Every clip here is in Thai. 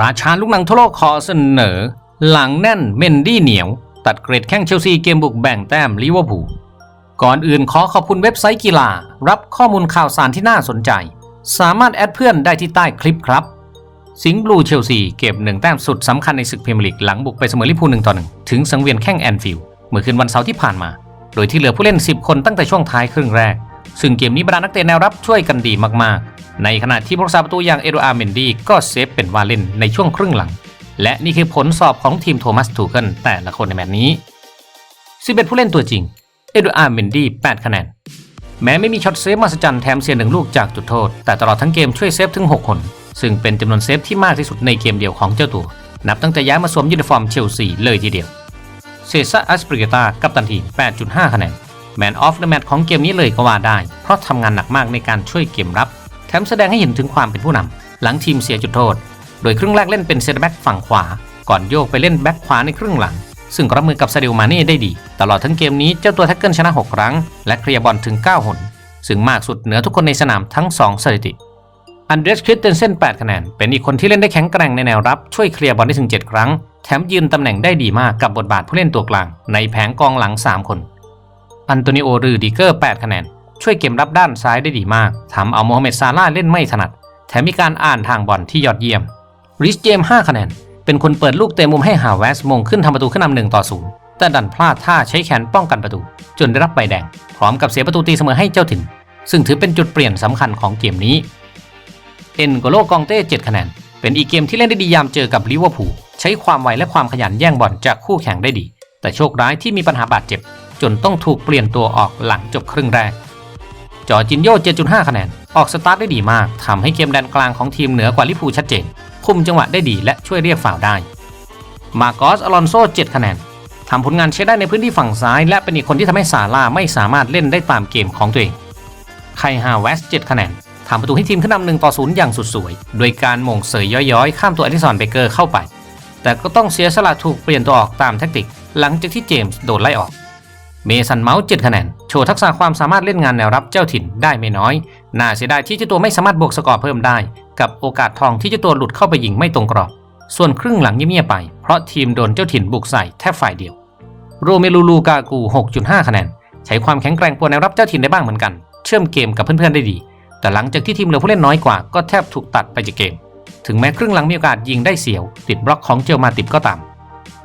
ราชาลูกหนังทั่วโลกขอเสนอ หลังแน่นเมนดี้เหนียว ตัดเกรดแข้งเชลซีเกมบุกแบ่งแต้มลิเวอร์พูลก่อนอื่นขอขอบคุณเว็บไซต์กีฬา รับข้อมูลข่าวสารที่น่าสนใจ สามารถแอดเพื่อนได้ที่ใต้คลิปครับ สิงห์บลูเชลซีเก็บหนึ่งแต้มสุดสำคัญในศึกพรีเมียร์ลีกหลังบุกไปเสมอลิเวอร์พูลหนึ่งต่อหนึ่งถึงสังเวียนแข้งแอนฟิลด์เมื่อคืนวันเสาร์ที่ผ่านมา โดยที่เหลือผู้เล่น 10 คนตั้งแต่ช่วงท้ายครึ่งแรก ซึ่งเกมนี้บรรดานักเตะแนวรับช่วยกันดีมากๆ ในขณะที่ผู้รักษาประตูอย่างเอโดอาร์เมนดีก็เซฟเป็นวาเล่นในช่วงครึ่งหลัง และนี่คือผลสอบของทีมโทมัสทูเกิลแต่ละคนในแมตช์นี้ 11 ผู้เล่นตัวจริง เอโดอาร์เมนดี 8 คะแนน แม้ไม่มีช็อตเซฟมหัศจรรย์แถมเสียหนึ่งลูกจากจุดโทษ แต่ตลอดทั้งเกมช่วยเซฟถึง 6 คน ซึ่งเป็นจำนวนเซฟที่มากที่สุดในเกมเดียวของเจ้าตัว นับตั้งแต่ย้ายมาสวมยูนิฟอร์มเชลซีเลยทีเดียว เซซ่าอัสปริเกตากัปตันทีม 8.5 คะแนน แมนออฟเดอะแมตช์ของเกมนี้เลยก็ว่าได้ เพราะทำงานหนักมากในการช่วยเกมรับ แถมแสดงให้เห็นถึงความเป็นผู้นำหลังทีมเสียจุดโทษ โดยครึ่งแรกเล่นเป็นเซนเตอร์แบ็กฝั่งขวา ก่อนโยกไปเล่นแบ็กขวาในครึ่งหลัง ซึ่งรับมือกับซาดิโอมาเน่ได้ดี ตลอดทั้งเกมนี้เจ้าตัวแท็กเกิลชนะ 6 ครั้ง และเคลียร์บอลถึง 9 หน ซึ่งมากสุดเหนือทุกคนในสนามทั้ง 2 สถิติอันเดรสคริสเตนเซน8คะแนน เป็นอีกคนที่เล่นได้แข็งแกร่งในแนวรับช่วยเคลียร์บอลได้ถึง 7 ครั้ง แถมยืนตำแหน่งได้ดีมากกับบทบาทผู้เล่นตัวกลาง ในแผงกองหลัง 3 คน อันโตนิโอรือดิเกอร์ 8 คะแนน ช่วยเกมรับด้านซ้ายได้ดีมาก ทำเอาโมฮัมเหม็ดซาร่าเล่นไม่ถนัด แถมมีการอ่านทางบอลที่ยอดเยี่ยม ริชเจม 5 คะแนน เป็นคนเปิดลูกเตะมุมให้ฮาวเวสมงขึ้นทำประตูขึ้นนำหนึ่งต่อศูนย์แต่ดันพลาดท่าใช้แขนป้องกันประตู จนได้รับใบแดง พร้อมกับเสียประตูตีเสมอให้เจ้าถิ่น ซึ่งถือเป็นจุดเปลี่ยนสำคัญของเกมนี้ เอ็นโกโลกองเต้ 7 คะแนน เป็นอีกเกมที่เล่นได้ดียามเจอกับลิเวอร์พูล ใช้ความไวและความขยันแย่งบอลจากคู่แข่งได้ดี แต่โชคร้ายที่มีปัญหาบาดเจ็บ จนต้องถูกเปลี่ยนตัวออกหลังจบครึ่งแรก จอจินโย 7.5 คะแนน ออกสตาร์ทได้ดีมากทำให้เกมแดนกลางของทีมเหนือกว่าลิเวอร์พูชัดเจน คุมจังหวะได้ดีและช่วยเรียกฝ่าวได้ มาโกสอลอนโซ 7 คะแนนทำผลงานใช้ได้ในพื้นที่ฝั่งซ้าย และเป็นอีกคนที่ทำให้ซาร่าไม่สามารถเล่นได้ตามเกมของตัวเอง ไคฮาเวส 7 คะแนนทำประตูให้ทีมขึ้นนำหนึ่งต่อศูนย์อย่างสุดสวย โดยการมงเสยย้อยๆ ข้ามตัวอดิสันเบเกอร์เข้าไป แต่ก็ต้องเสียสละถูกเปลี่ยนตัวออกตามแทคติก หลังจากที่เจมส์โดนไล่ออก เมสันเมาส์7คะแนน โชว์ทักษะความสามารถเล่นงานแนวรับเจ้าถิ่นได้ไม่น้อย น่าเสียดายที่เจ้าตัวไม่สามารถบวกสกอร์เพิ่มได้ กับโอกาสทองที่เจ้าตัวหลุดเข้าไปยิงไม่ตรงกรอบ ส่วนครึ่งหลังเงียบๆไป เพราะทีมโดนเจ้าถิ่นบุกใส่แทบฝ่ายเดียว โรเมลูลูกากู 6.5 คะแนน ใช้ความแข็งแกร่งปวแนวรับเจ้าถิ่นได้บ้างเหมือนกัน เชื่อมเกมกับเพื่อนๆได้ดี แต่หลังจากที่ทีมเหลือผู้เล่นน้อยกว่าก็แทบถูกตัดไปจากเกม ถึงแม้ครึ่งหลังมีโอกาสยิงได้เสียว ติดบล็อกของเจลมาติบก็ตาม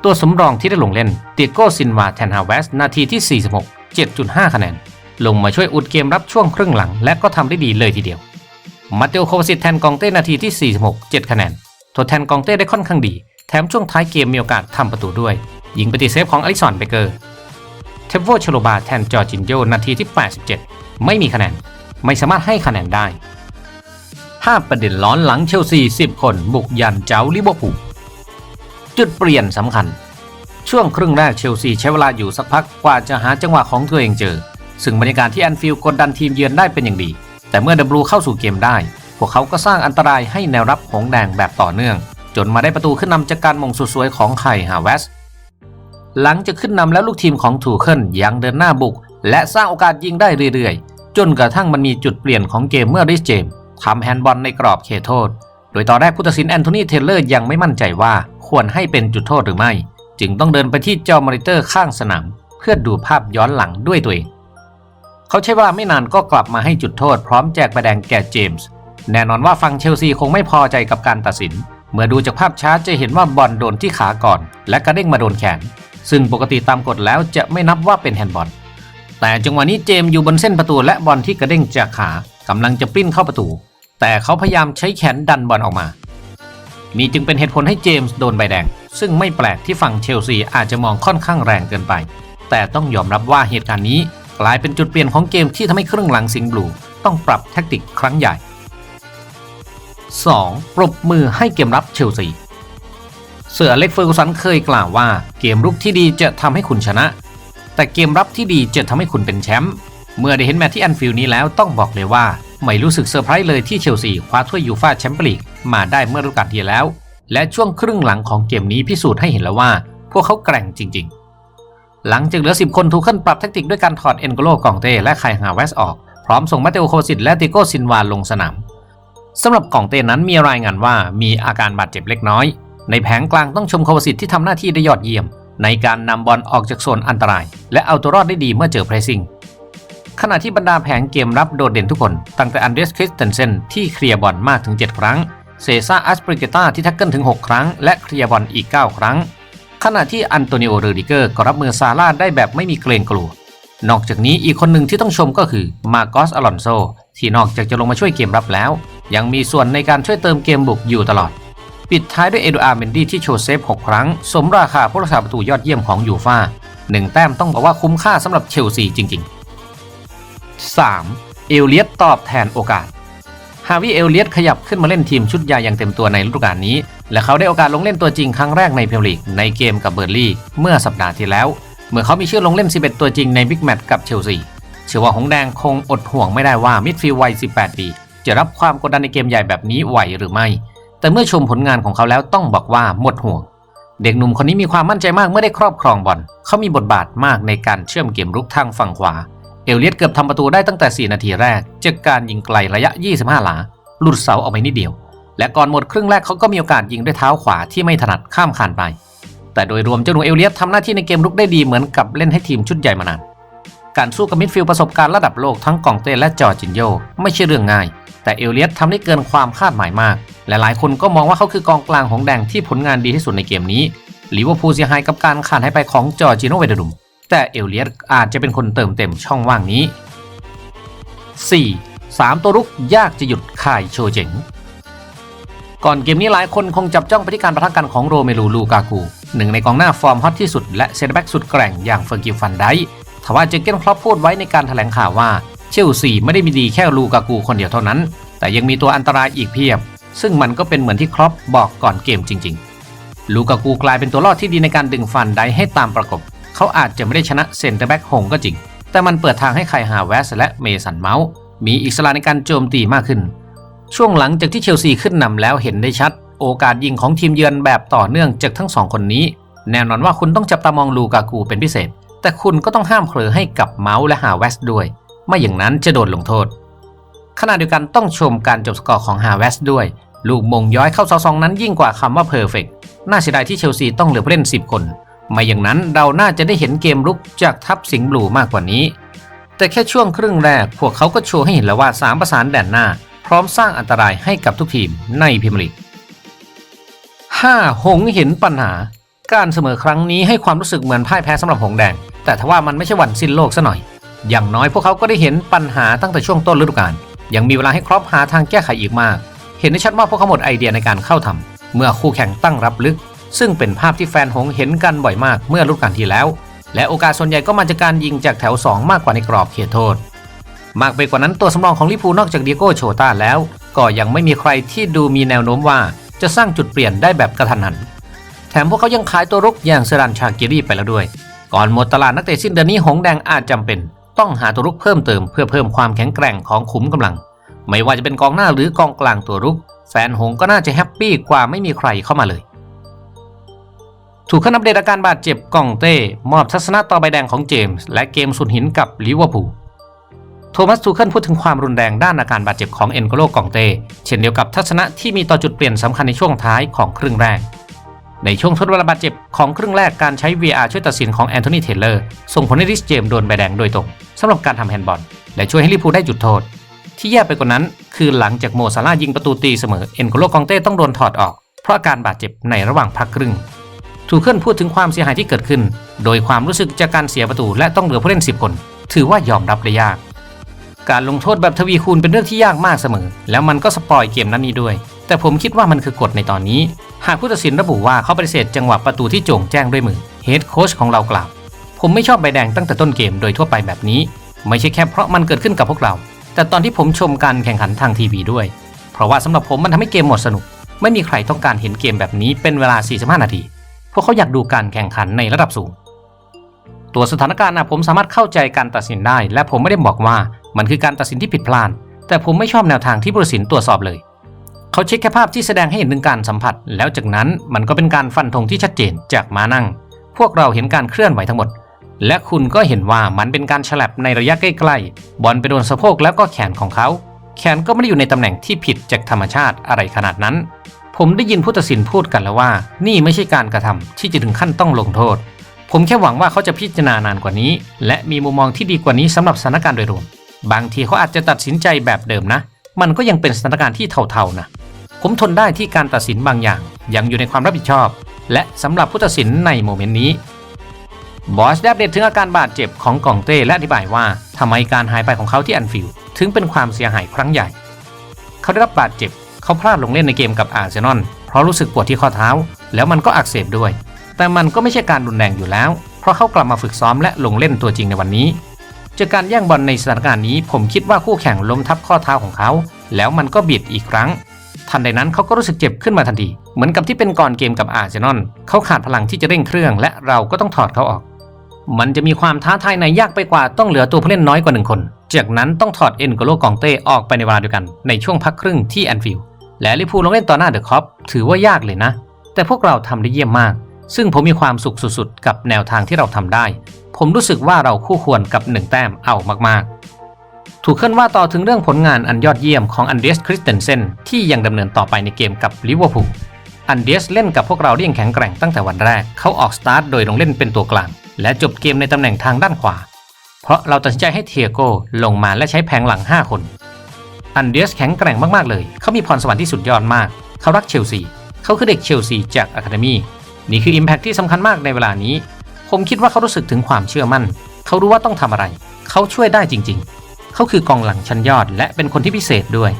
ตัวสำรองที่ได้ลงเล่นเตียโกซินวาแทนฮาเวสนาทีที่ 46 7.5 คะแนน ลงมาช่วยอุดเกมรับช่วงครึ่งหลัง และก็ทำได้ดีเลยทีเดียว มาเตโอโควาซิตแทนกองเต้นาทีที่ 46 7 คะแนนทดแทนกองเต้ได้ค่อนข้างดี แถมช่วงท้ายเกมมีโอกาสทำประตูด้วย ยิงปติเซฟของอลิสันเบเกอร์เทฟโวชโลบาแทนจอร์จินโยนาทีที่ 87 ไม่มีคะแนน ไม่สามารถให้คะแนนได้ 5 ประเด็นร้อนหลังเชลซี 10 คน บุกยันเจ้าลิเวอร์พูล จุดเปลี่ยนสำคัญ ช่วงครึ่งแรกเชลซีใช้เวลาอยู่สักพักกว่าจะหาจังหวะของตัวเองเจอ ซึ่งบรรยากาศที่แอนฟิลด์กดดันทีมเยือนได้เป็นอย่างดี แต่เมื่อดับลูเข้าสู่เกมได้ พวกเขาก็สร้างอันตรายให้แนวรับหงแดงแบบต่อเนื่อง จนมาได้ประตูขึ้นนำจากการมงสุดสวยของไข่ฮาเวสหลังจากขึ้นนำแล้วลูกทีมของทูเคิลยังเดินหน้าบุก และสร้างโอกาสยิงได้เรื่อยๆ จนกระทั่งมันมีจุดเปลี่ยนของเกมเมื่อริสเจมทำแฮนด์บอลในกรอบเขตโทษ โดยตอนแรกผู้ตัดสินแอนโทนีเทเลอร์ยังไม่มั่นใจว่าควรให้เป็นจุดโทษหรือไม่ จึงต้องเดินไปที่จอมอนิเตอร์ข้างสนาม เพื่อดูภาพย้อนหลังด้วยตัวเอง เขาใช้เวลาไม่นานก็กลับมาให้จุดโทษพร้อมแจกใบแดงแก่เจมส์แน่นอนว่าฝั่งเชลซีคงไม่พอใจกับการตัดสิน เมื่อดูจากภาพช้าจะเห็นว่าบอลโดนที่ขาก่อน และกระเด้งมาโดนแขน ซึ่งปกติตามกฎแล้วจะไม่นับว่าเป็นแฮนด์บอลแต่จังหวะนี้เจมส์อยู่บนเส้นประตูและบอลที่กระเด้งจากขากำลังจะปริ้นเข้าประตู แต่เขาพยายามใช้แขนดันบอลออกมา นี่จึงเป็นเหตุผลให้เจมส์โดนใบแดง ซึ่งไม่แปลกที่ฝั่งเชลซีอาจจะมองค่อนข้างแรงเกินไป แต่ต้องยอมรับว่าเหตุการณ์นี้กลายเป็นจุดเปลี่ยนของเกมที่ทำให้ครึ่งหลังสิงห์บลูต้องปรับแทคติกครั้งใหญ่ 2. ปรบมือให้เกมรับเชลซีเสือเล็กเฟอร์กูสันเคยกล่าวว่าเกมรุกที่ดีจะทำให้คุณชนะ แต่เกมรับที่ดีจะทำให้คุณเป็นแชมป์เมื่อได้เห็นแมตช์ที่แอนฟิลด์นี้แล้วต้องบอกเลยว่า ไม่รู้สึกเซอร์ไพรส์เลยที่เชลซีคว้าถ้วยยูฟ่าแชมเปี้ยนลีกมาได้เมื่อฤดูกาลที่แล้ว และช่วงครึ่งหลังของเกมนี้พิสูจน์ให้เห็นแล้วว่า พวกเขาแกร่งจริง ๆ หลังจากเหลือ 10 คนทูเคิลปรับแทคติกด้วยการถอดเอ็นโกโลกองเต้และไคฮาเวสออก พร้อมส่งมาเตโอโคซิตและติโกซินวาลงสนามสำหรับกองเต้นั้นมีรายงานว่ามีอาการบาดเจ็บเล็กน้อย ในแผงกลางต้องชมคาวสิทธิ์ที่ทำหน้าที่ได้ยอดเยี่ยม ในการนำบอลออกจากโซนอันตราย และเอาตัวรอดได้ดีเมื่อเจอเพรสซิ่ง ขณะที่บรรดาแผงเกมรับโดดเด่นทุกคน ตั้งแต่อันเดรสคริสเตนเซนที่เคลียร์บอลมากถึง 7 ครั้ง เซซ่าอัสปริเกตาที่ท็กเกิลถึง 6 ครั้ง และเคลียร์บอลอีก 9 ครั้ง ขณะที่อันโตนิโอเรดิเกอร์ก็รับมือซาร่าได้แบบไม่มีเกรงกลัว นอกจากนี้อีกคนหนึ่งที่ต้องชมก็คือมาโกสอลอนโซที่นอกจากจะลงมาช่วยเกมรับแล้ว ยังมีส่วนในการช่วยเติมเกมบุกอยู่ตลอด ปิดท้ายด้วยเอดูอาร์เมนดี้ที่โชว์เซฟ 6 ครั้ง สมราคาผู้รักษาประตูยอดเยี่ยมของยูฟ่าหนึ่งแต้มต้องบอกว่าคุ้มค่าสำหรับเชลซีจริง ๆ 3. เอลเลียตตอบแทนโอกาส ฮาวิเอลเลียตขยับขึ้นมาเล่นทีมชุดใหญ่อย่างเต็มตัวในฤดูกาลนี้ และเขาได้โอกาสลงเล่นตัวจริงครั้งแรกในพรีเมียร์ลีกในเกมกับเบอร์ลี่ เมื่อสัปดาห์ที่แล้ว เมื่อเขามีชื่อลงเล่น 11 ตัวจริงในบิ๊กแมตช์กับเชลซีเชื่อว่าหงแดงคงอดห่วงไม่ได้ว่ามิดฟิลด์วัย 18 ปี จะรับความกดดันในเกมใหญ่แบบนี้ไหวหรือไม่ แต่เมื่อชมผลงานของเขาแล้วต้องบอกว่าหมดห่วง เด็กหนุ่มคนนี้มีความมั่นใจมากเมื่อได้ครอบครองบอลเขามีบทบาทมากในการเชื่อมเกมรุกทางฝั่งขวา เอลเลียตเกือบทำประตูได้ตั้งแต่ 4 นาทีแรก จากการยิงไกลระยะ 25 หลา หลุดเสาออกไปนิดเดียว และก่อนหมดครึ่งแรกเขาก็มีโอกาสยิงด้วยเท้าขวาที่ไม่ถนัดข้ามคานไป แต่โดยรวมเจ้าหนูเอลเลียตทำหน้าที่ในเกมรุกได้ดีเหมือนกับเล่นให้ทีมชุดใหญ่มานาน การสู้กับมิดฟิลด์ประสบการณ์ระดับโลกทั้งกองเต้และจอจินโยไม่ใช่เรื่องง่าย แต่เอลเลียตทำได้เกินความคาดหมายมาก และหลายคนก็มองว่าเขาคือกองกลางของแดงที่ผลงานดีที่สุดในเกมนี้ลิเวอร์พูลเสียหายกับการขาดหายไปของจอจิโนเวเดรุม แต่เอลเลียตอาจจะเป็นคนเติมเต็มช่องว่างนี้ 4. 3 ตัวรุกยากจะหยุดข่ายโชเจ๋ง ก่อนเกมนี้หลายคนคงจับจ้องไปที่การประทะกันของโรเมลูลูกากู หนึ่งในกองหน้าฟอร์มฮอตที่สุดและเซนเตอร์แบ็กสุดแกร่งอย่างเฟอร์กิลฟันไดทว่าเจเกนครอปพูดไว้ในการแถลงข่าวว่าเชลซีไม่ได้มีดีแค่ลูกากูคนเดียวเท่านั้น แต่ยังมีตัวอันตรายอีกเพียบ ซึ่งมันก็เป็นเหมือนที่ครอปบอกก่อนเกมจริง ๆ ลูกากูกลายเป็นตัวรอดที่ดีในการดึงฟันไดให้ตามประกบ เขาอาจจะไม่ได้ชนะเซนเตอร์แบ็กหงก็จริง แต่มันเปิดทางให้ไคฮาเวสและเมสันเมาส์มีอิสระในการโจมตีมากขึ้น ช่วงหลังจากที่เชลซีขึ้นนำแล้วเห็นได้ชัด โอกาสยิงของทีมเยือนแบบต่อเนื่องจากทั้งสองคนนี้ แน่นอนว่าคุณต้องจับตามองลูกากูเป็นพิเศษ แต่คุณก็ต้องห้ามเผลอให้กับเมาส์และฮาเวสด้วย ไม่อย่างนั้นจะโดนลงโทษขณะเดียวกันต้องชมการจบสกอร์ของฮาเวสด้วย ลูกมงย้อยเข้าเสาสองนั้นยิ่งกว่าคำว่าเพอร์เฟกน่าเสียดายที่เชลซีต้องเหลือผู้เล่น 10 คน ไม่อย่างนั้นเราน่าจะได้เห็นเกมรุกจากทัพสิงห์บลูมากกว่านี้ แต่แค่ช่วงครึ่งแรก พวกเขาก็โชว์ให้เห็นแล้วว่า 3 ประสานแดนหน้า พร้อมสร้างอันตรายให้กับทุกทีมในพรีเมียร์ลีก 5. หงเห็นปัญหา การเสมอครั้งนี้ให้ความรู้สึกเหมือนพ่ายแพ้สำหรับหงแดง แต่ทว่ามันไม่ใช่วันสิ้นโลกซะหน่อย อย่างน้อยพวกเขาก็ได้เห็นปัญหาตั้งแต่ช่วงต้นฤดูกาลยังมีเวลาให้ครอปหาทางแก้ไขอีกมาก เห็นได้ชัดว่าพวกเขาหมดไอเดียในการเข้าทำเมื่อคู่แข่งตั้งรับลึก ซึ่งเป็นภาพที่แฟนหงเห็นกันบ่อยมากเมื่อฤดูกาลที่แล้ว และโอกาสส่วนใหญ่ก็มาจากการยิงจากแถว 2 มากกว่าในกรอบเขตโทษ มากไปกว่านั้นตัวสำรองของลิพูนอกจากเดียโก้โชตาแล้ว ก็ยังไม่มีใครที่ดูมีแนวโน้มว่าจะสร้างจุดเปลี่ยนได้แบบกระทันหัน แถมพวกเขายังขายตัวรุกอย่างเซรันชากิรีไปแล้วด้วย ก่อนหมดตลาดนักเตะสิ้นเดือนนี้หงแดงอาจจำเป็น ต้องหาตัวรุกเพิ่มเติมเพื่อเพิ่มความแข็งแกร่งของขุมกำลัง ไม่ว่าจะเป็นกองหน้าหรือกองกลางตัวรุก แฟนหงก็น่าจะแฮปปี้กว่าไม่มีใครเข้ามาเลย ถูกขึ้นอัปเดตอาการบาดเจ็บกองเต้ มอบทัศนะต่อใบแดงของเจมส์และเกมสุดหินกับลิเวอร์พูลโทมัสทูเคิลพูดถึงความรุนแรงด้านอาการบาดเจ็บของเอ็นโกโลกองเต้ เช่นเดียวกับทัศนะที่มีต่อจุดเปลี่ยนสำคัญในช่วงท้ายของครึ่งแรก ในช่วงทดเวลาบาดเจ็บของครึ่งแรกการใช้ VR ช่วยตัดสินของแอนโทนีเทเลอร์ส่งผลให้ริสเจมส์โดนใบแดงโดยตรงสำหรับการทำแฮนด์บอลและช่วยให้ลิเวอร์พูได้จุดโทษ ที่แย่ไปกว่านั้น คือหลังจากโมซาลายิงประตูตีเสมอเอ็นโกโลกองเต้ต้องโดนถอดออก เพราะอาการบาดเจ็บในระหว่างพักครึ่ง ทูเคิลพูดถึงความเสียหายที่เกิดขึ้น โดยความรู้สึกจากการเสียประตูและต้องเหลือผู้เล่น 10 คน ถือว่ายอมรับได้ยาก การลงโทษแบบทวีคูณเป็นเรื่องที่ยากมากเสมอ แล้วมันก็สปอยเกมนั้นนี้ด้วย แต่ผมคิดว่ามันคือกฎในตอนนี้ หากผู้ตัดสินระบุว่าเขาปฏิเสธจังหวะประตูที่โจ่งแจ้งด้วยมือเฮดโค้ชของเรากล่าวผมไม่ชอบใบแดงตั้งแต่ต้นเกมโดยทั่วไปแบบนี้ ไม่ใช่แค่เพราะมันเกิดขึ้นกับพวกเรา แต่ตอนที่ผมชมการแข่งขันทางทีวีด้วย เพราะว่าสำหรับผมมันทำให้เกมหมดสนุก ไม่มีใครต้องการเห็นเกมแบบนี้เป็นเวลา 45 นาที พวกเขาอยากดูการแข่งขันในระดับสูง ตัวสถานการณ์นะผมสามารถเข้าใจการตัดสินได้ และผมไม่ได้บอกว่ามันคือการตัดสินที่ผิดพลาด แต่ผมไม่ชอบแนวทางที่ผู้ตัดสินตรวจสอบเลย เขาเช็คแค่ภาพที่แสดงให้เห็นถึงการสัมผัส แล้วจากนั้นมันก็เป็นการฟันธงที่ชัดเจนจากมานั่ง พวกเราเห็นการเคลื่อนไหวทั้งหมด และคุณก็เห็นว่ามันเป็นการฉลับในระยะใกล้ๆ บอลไปโดนสะโพกแล้วก็แขนของเขา แขนก็ไม่ได้อยู่ในตำแหน่งที่ผิดจากธรรมชาติอะไรขนาดนั้น ผมได้ยินผู้ตัดสินพูดกันแล้วว่า นี่ไม่ใช่การกระทำที่จะถึงขั้นต้องลงโทษ ผมแค่หวังว่าเขาจะพิจารณานานกว่านี้ และมีมุมมองที่ดีกว่านี้สำหรับสถานการณ์โดยรวม บางทีเขาอาจจะตัดสินใจแบบเดิมนะ มันก็ยังเป็นสถานการณ์ที่เท่าๆนะ ผมทนได้ที่การตัดสินบางอย่างยังอยู่ในความรับผิดชอบ และสำหรับผู้ตัดสินในโมเมนต์นี้บอสได้อัปเดตถึงอาการบาดเจ็บของกองเต้และอธิบายว่าทำไมการหายไปของเขาที่แอนฟิลถึงเป็นความเสียหายครั้งใหญ่ เขาได้รับบาดเจ็บ เขาพลาดลงเล่นในเกมกับอาร์เซนอลเพราะรู้สึกปวดที่ข้อเท้า แล้วมันก็อักเสบด้วย แต่มันก็ไม่ใช่การรุนแรงอยู่แล้ว เพราะเขากลับมาฝึกซ้อมและลงเล่นตัวจริงในวันนี้ จากการแย่งบอลในสถานการณ์นี้ ผมคิดว่าคู่แข่งล้มทับข้อเท้าของเขา แล้วมันก็บิดอีกครั้ง ทันใดนั้นเขาก็รู้สึกเจ็บขึ้นมาทันที เหมือนกับที่เป็นก่อนเกมกับอาร์เซนอลเขาขาดพลังที่จะเร่งเครื่อง และเราก็ต้องถอดเขาออกมันจะมีความท้าทายในยากไปกว่าต้องเหลือตัวผู้เล่นน้อยกว่าหนึ่งคน จากนั้นต้องถอดเอ็นโกโลกองเต้ออกไปในเวลาเดียวกันในช่วงพักครึ่งที่แอนฟิลด์ และลิวพูลงเล่นต่อหน้าเดอะคอปถือว่ายากเลยนะ แต่พวกเราทำได้เยี่ยมมาก ซึ่งผมมีความสุขสุดๆ กับแนวทางที่เราทำได้ ผมรู้สึกว่าเราคู่ควรกับหนึ่งแต้มเอามากๆ ถูกเคลื่อนว่าต่อถึงเรื่องผลงานอันยอดเยี่ยมของอันเดรสคริสเตนเซนที่ยังดำเนินต่อไปในเกมกับลิเวอร์พูลอันเดรสเล่นกับพวกเราได้อย่างแข็งแกร่งตั้งแต่วันแรกเขาออกสตาร์ทโดยลงเล่นเป็นตัวกลาง และจบเกมในตำแหน่งทางด้านขวา เพราะเราตัดสินใจให้เทียโกลงมาและใช้แผงหลัง 5 คน อันเดรสแข็งแกร่งมาก ๆ เลย เขามีพรสวรรค์ที่สุดยอดมาก เขารักเชลซี เขาคือเด็กเชลซีจากอะคาเดมีนี่คือ Impact ที่สำคัญมากในเวลานี้ ผมคิดว่าเขารู้สึกถึงความเชื่อมั่น เขารู้ว่าต้องทำอะไร เขาช่วยได้จริง ๆ เขาคือกองหลังชั้นยอด และเป็นคนที่พิเศษด้วย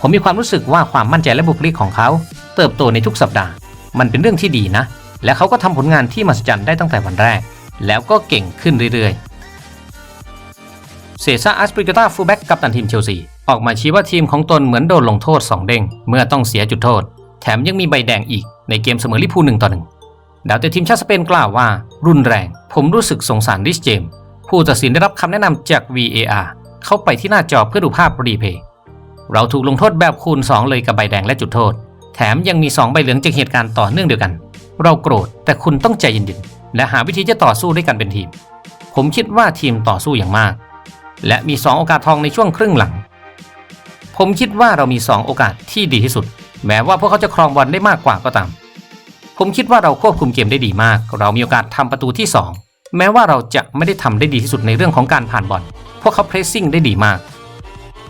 ผมมีความรู้สึกว่าความมั่นใจและบุคลิกของเขา เติบโตในทุกสัปดาห์ มันเป็นเรื่องที่ดีนะ และเขาก็ทำผลงานที่มหัศจรรย์ได้ตั้งแต่วันแรก แล้วก็เก่งขึ้นเรื่อยๆเซซ่าอัสปริกตาฟูลแบ็กกับตันทีมเชลซี ออกมาชี้ว่าทีมของตนเหมือนโดนลงโทษ 2 เด้ง เมื่อต้องเสียจุดโทษ แถมยังมีใบแดงอีกในเกมเสมอลิพูหนึ่งต่อหนึ่งดาวเตะทีมชาติสเปนกล่าวว่า รุนแรง ผมรู้สึกสงสารริชเจมส์ผู้ตัดสินได้รับคำแนะนำจาก VAR เข้าไปที่หน้าจอเพื่อดูภาพรีเพย์เราถูกลงโทษแบบคูณ 2 เลยกับใบแดงและจุดโทษ แถมยังมี 2 ใบเหลืองจากเหตุการณ์ต่อเนื่องเดียวกัน เราโกรธแต่คุณต้องใจเย็นๆและหาวิธีจะต่อสู้ด้วยกันเป็นทีม ผมคิดว่าทีมต่อสู้อย่างมาก และมี 2 โอกาสทองในช่วงครึ่งหลัง ผมคิดว่าเรามี 2 โอกาสที่ดีที่สุด แม้ว่าพวกเขาจะครองบอลได้มากกว่าก็ตาม ผมคิดว่าเราควบคุมเกมได้ดีมาก เรามีโอกาสทำประตูที่ 2 แม้ว่าเราจะไม่ได้ทำได้ดีที่สุดในเรื่องของการผ่านบอล พวกเขาเพรสซิ่งได้ดีมาก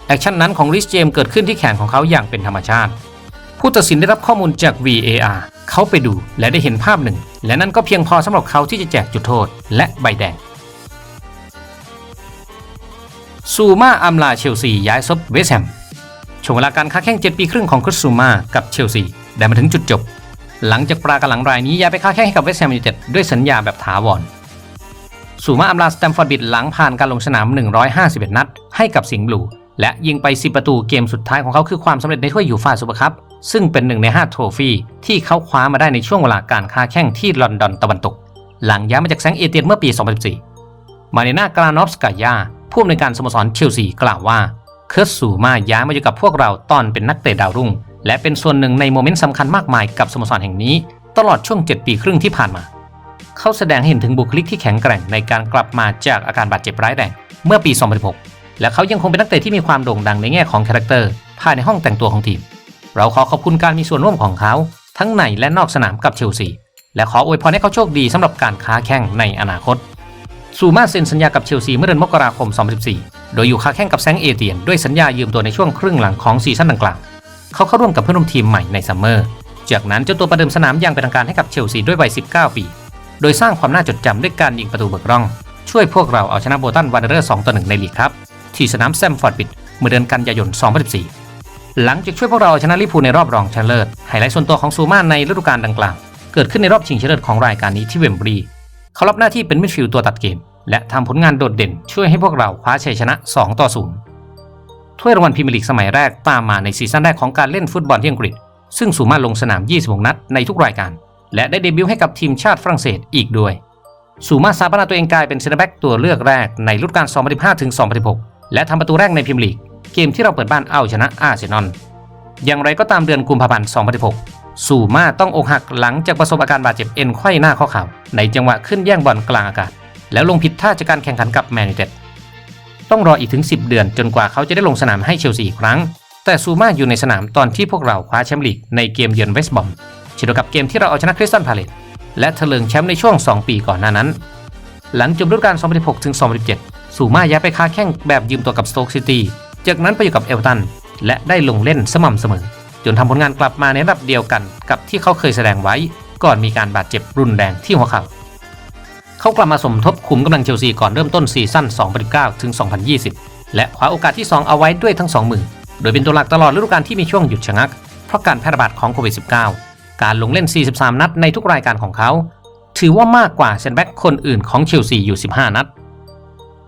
แอคชั่นนั้นของริชเจมเกิดขึ้นที่แขนของเขาอย่างเป็นธรรมชาติ ผู้ตัดสินได้รับข้อมูลจาก VAR เขาไปดูและได้เห็นภาพหนึ่ง และนั่นก็เพียงพอสำหรับเขาที่จะแจกจุดโทษ และใบแดงซูมาอัมลาเชลซีย้ายซบเวสแฮม ช่วงเวลาการค้าแข่ง7 ปีครึ่งของคริสซูมากับเชลซีได้มาถึงจุดจบ หลังจากปรากำลังรายนี้ย้ายไปค้าแข่งให้กับเวสต์แฮมยูไนเต็ดด้วยสัญญาแบบถาวรซูมาอัมลาสแตมฟอร์ดบิดหลังผ่านการลงสนาม 151 นัด ให้กับสิงห์บลู และยิงไป 10 ประตูเกมสุดท้ายของเขาคือความสำเร็จในถ้วยยูฟ่าซูเปอร์คัพซึ่งเป็นหนึ่งใน 5 โทรฟี่ที่เขาคว้ามาได้ในช่วงเวลาการค้าแข่งที่ลอนดอนตะวันตก หลังย้ายมาจากแซงเอเตียนเมื่อปี 2014 มาเนนากรานอฟสกายาผู้อำนวยการสโมสรเชลซีกล่าวว่า เคิร์ตสูมาย้ายมาอยู่กับพวกเราตอนเป็นนักเตะดาวรุ่ง และเป็นส่วนหนึ่งในโมเมนต์สำคัญมากมายกับสโมสรแห่งนี้ ตลอดช่วง 7 ปีครึ่งที่ผ่านมา เขาแสดงเห็นถึงบุคลิกที่แข็งแกร่งในการกลับมาจากอาการบาดเจ็บร้ายแรงเมื่อปี 2016 และเขายังคงเป็นนักเตะที่มีความโด่งดังในแง่ของคาแรคเตอร์ภายในห้องแต่งตัวของทีม เราขอขอบคุณการมีส่วนร่วมของเขา ทั้งในและนอกสนามกับเชลซีและขออวยพรให้เขาโชคดีสำหรับการค้าแข่งในอนาคต ซูมาเซ็นสัญญากับเชลซีเมื่อเดือนมกราคม 2014 โดยอยู่ค้าแข่งกับแซงเอเตียนด้วยสัญญายืมตัวในช่วงครึ่งหลังของซีซั่นดังกล่าว เขาเข้าร่วมกับเพื่อนร่วมทีมใหม่ในซัมเมอร์ จากนั้นเจ้าตัวประเดิมสนามอย่างเป็นทางการให้กับเชลซีด้วยวัย 19 ปี โดยสร้างความน่าจดจำด้วยการยิงประตูเบิกร่อง ช่วยพวกเราเอาชนะโบตันวันเดอร์2ต่อ1ในลีกครับ ที่สนามแซมฟอร์ดบิดเมื่อเดือนกันยายน 2014 หลังจากช่วยพวกเราเอาชนะลิเวอร์พูในรอบรองชนะเลิศไฮไลท์ส่วนตัวของซูมาในฤดูกาลดังกล่าวเกิดขึ้นในรอบชิงชนะเลิศของรายการนี้ที่เวมบลี เขารับหน้าที่เป็นมิดฟิลด์ตัวตัดเกม และทำผลงานโดดเด่นช่วยให้พวกเราคว้าชัยชนะ 2 ต่อ 0 ถ้วยรางวัลพรีเมียร์ลีกสมัยแรกตามมาในซีซั่นแรกของการเล่นฟุตบอลที่อังกฤษ ซึ่งสูมาลงสนาม 26 นัดในทุกรายการ และได้เดบิวต์ให้กับทีมชาติฝรั่งเศสอีกด้วย สูมาสาปนาตัวเองกลายเป็นเซนแบ็กตัวเลือกแรกในฤดูกาล 2015-2016 และทำประตูแรกในพรีเมียร์ลีกเกมที่เราเปิดบ้านเอาชนะอาร์เซนอลอย่างไรก็ตามเดือนกุมภาพันธ์ 2016 สูมาต้องอกหักหลังจากประสบอาการบาดเจ็บเอ็นไขว้หน้าข้อเข่าในจังหวะขึ้นแย่งบอลกลางอากาศ แล้วลงผิดท่าจากการแข่งขันกับแมนยูเต็ดต้องรออีกถึง 10 เดือนจนกว่าเขาจะได้ลงสนามให้เชลซีอีกครั้ง แต่ซูมาอยู่ในสนามตอนที่พวกเราคว้าแชมป์ลีกในเกมเยือนเวสต์บอมเช่นเดียวกับเกมที่เราเอาชนะคริสตันพาเลตและเถลิงแชมป์ในช่วง 2 ปีก่อนหน้านั้น หลังจบฤดูกาล 2016ถึง2017 ซูมาย้ายไปค้าแข่งแบบยืมตัวกับสโตกซิตี้จากนั้นไปอยู่กับเอลตันและได้ลงเล่นสม่ำเสมอ จนทำผลงานกลับมาในระดับเดียวกันกับที่เขาเคยแสดงไว้ ก่อนมีการบาดเจ็บรุนแรงที่หัวเข่าเขากลับมาสมทบคุมกำลังเชลซีก่อนเริ่มต้นซีซั่น2019ถึง 2020 และคว้าโอกาสที่ 2 เอาไว้ด้วยทั้ง 2 มือ โดยเป็นตัวหลักตลอดฤดูกาลที่มีช่วงหยุดชะงัก เพราะการแพร่ระบาดของโควิด -19 การลงเล่น 43 นัดในทุกรายการของเขา ถือว่ามากกว่าเซนแบ็กคนอื่นของเชลซีอยู่ 15 นัด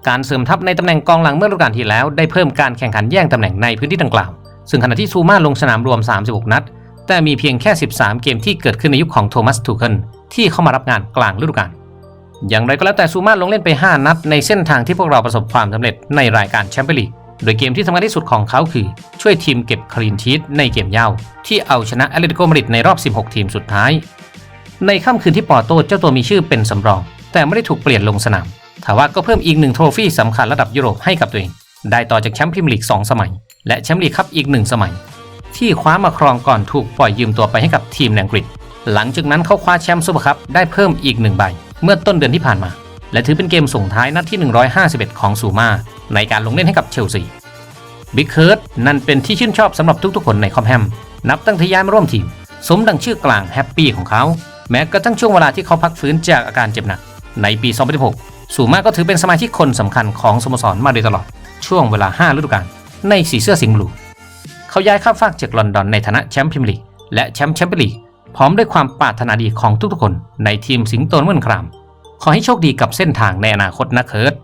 การเสริมทัพในตำแหน่งกองหลังเมื่อฤดูกาลที่แล้วได้เพิ่มการแข่งขันแย่งตำแหน่งในพื้นที่ดังกล่าว ซึ่งขณะที่ซูมาลงสนามรวม 36 นัด แต่มีเพียงแค่ 13 เกมที่เกิดขึ้นในยุคของโทมัสทูเคิลที่เข้ามารับงานกลางฤดูกาลอย่างไรก็แล้วแต่ซูมาลงเล่นไป 5 นัด ในเส้นทางที่พวกเราประสบความสำเร็จในรายการแชมเปี้ยนลีกโดยเกมที่สำคัญที่สุดของเขาคือ ช่วยทีมเก็บคลีนชีตในเกมเย่าที่เอาชนะแอตเลติโกมาดริดในรอบ 16 ทีมสุดท้าย ในค่ำคืนที่ปอโต้เจ้าตัวมีชื่อเป็นสำรอง แต่ไม่ได้ถูกเปลี่ยนลงสนามทว่าก็เพิ่มอีกหนึ่งโทรฟี่สำคัญระดับยุโรปให้กับตัวเอง ได้ต่อจากแชมป์พรีเมียร์ลีก 2 สมัย และแชมป์ลีกคัพอีก1สมัย ที่คว้ามาครองก่อนถูกปล่อยยืมตัวไปให้กับทีมในอังกฤษ หลังจากนั้นเขาคว้าแชมป์ซูเปอร์คัพได้เพิ่มอีกหนึ่งใบ เมื่อต้นเดือนที่ผ่านมา และถือเป็นเกมส่งท้ายนัดที่ 151 ของซูมาในการลงเล่นให้กับเชลซีบิ๊กเคิร์ดนั่นเป็นที่ชื่นชอบสำหรับทุกๆ คนในคอมแฮมนับตั้งแต่ย้ายมาร่วมทีม สมดังชื่อกลางแฮปปี้ของเขา แม้กระทั่งช่วงเวลาที่เขาพักฟื้นจากอาการเจ็บหนัก ในปี 2016 สูมาก็ถือเป็นสมาชิกคนสำคัญของสโมสรมาโดยตลอดช่วงเวลา 5 ฤดูกาล ในสีเสื้อสิงห์บลู เขาย้ายข้ามฟากจากลอนดอนในฐานะแชมป์พรีเมียร์ลีกและแชมป์แชมเปี้ยนลีกพร้อมด้วยความปรารถนาดีของทุกๆคนในทีมสิงโตนเมือนคราม ขอให้โชคดีกับเส้นทางในอนาคตนะเคิร์ด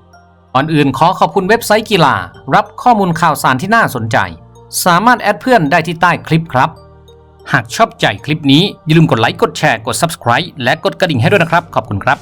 ก่อนอื่นขอขอบคุณเว็บไซต์กีฬา รับข้อมูลข่าวสารที่น่าสนใจ สามารถแอดเพื่อนได้ที่ใต้คลิปครับ หากชอบใจคลิปนี้อย่าลืมกดไลค์กดแชร์กด Subscribe และกดกระดิ่งให้ด้วยนะครับ ขอบคุณครับ